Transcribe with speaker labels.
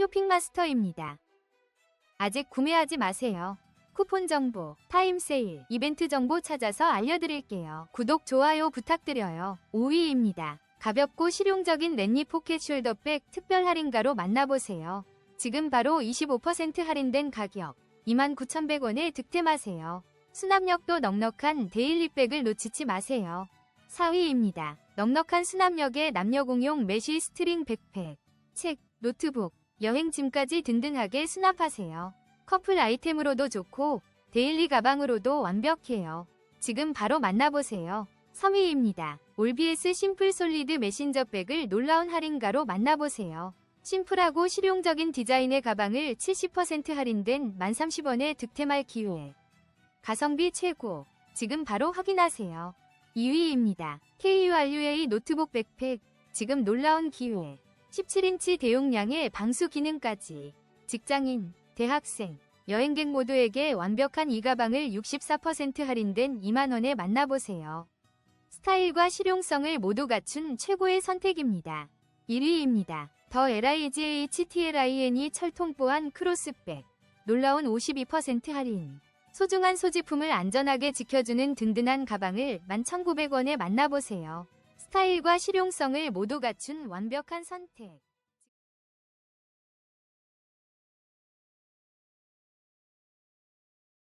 Speaker 1: 쇼핑마스터입니다. 아직 구매하지 마세요. 쿠폰 정보, 타임 세일, 이벤트 정보 찾아서 알려드릴게요. 구독, 좋아요 부탁드려요. 5위입니다. 가볍고 실용적인 랜니 포켓 숄더백 특별 할인가로 만나보세요. 지금 바로 25% 할인된 가격 29,100원에 득템하세요. 수납력도 넉넉한 데일리백을 놓치지 마세요. 4위입니다. 넉넉한 수납력의 남녀 공용 메쉬 스트링 백팩, 책, 노트북, 여행짐까지 든든하게 수납하세요. 커플 아이템으로도 좋고 데일리 가방으로도 완벽해요. 지금 바로 만나보세요. 3위입니다. 올비에스 심플 솔리드 메신저 백을 놀라운 할인가로 만나보세요. 심플하고 실용적인 디자인의 가방을 70% 할인된 1030원에 득템할 기회. 가성비 최고. 지금 바로 확인하세요. 2위입니다. KURUA 노트북 백팩. 지금 놀라운 기회. 17인치 대용량의 방수 기능까지. 직장인, 대학생, 여행객 모두에게 완벽한 이 가방을 64% 할인된 2만원에 만나보세요. 스타일과 실용성을 모두 갖춘 최고의 선택입니다. 1위입니다. 더 LIGHTLINE 철통 보안 크로스백. 놀라운 52% 할인. 소중한 소지품을 안전하게 지켜주는 든든한 가방을 11,900원에 만나보세요. 스타일과 실용성을 모두 갖춘 완벽한 선택.